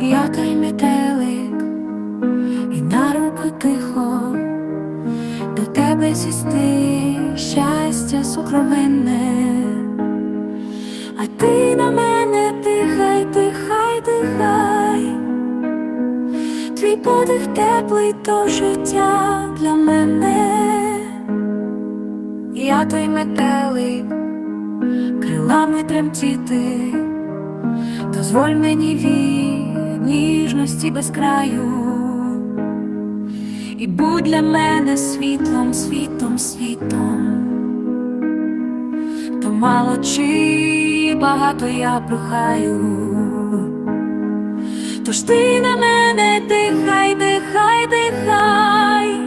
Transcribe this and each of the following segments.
я той метелик, і на руку тихо до тебе сісти. Щастя сукровенне, а ти на мене дихай, дихай, дихай, твій подих теплий то життя для мене, я той метелик, крилами тремтіти, дозволь мені вірити ніжності без краю, і будь для мене світлом, світом, світом, то мало чи багато я прохаю, тож ти на мене дихай, дихай, дихай,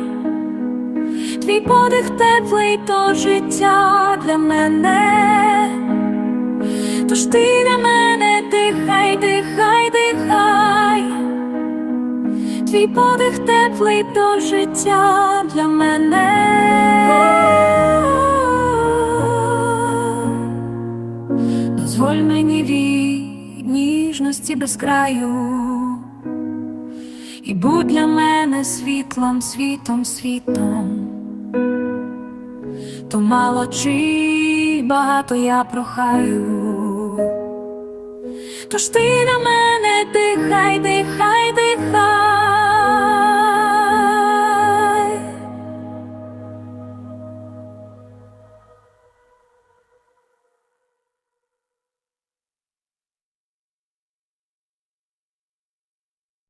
твій подих теплий, то життя для мене. Твій подих теплий до життя для мене. Дозволь мені від ніжності без краю, і будь для мене світлом, світом, світом то мало чи багато я прохаю. Тож ти на мене дихай, дихай,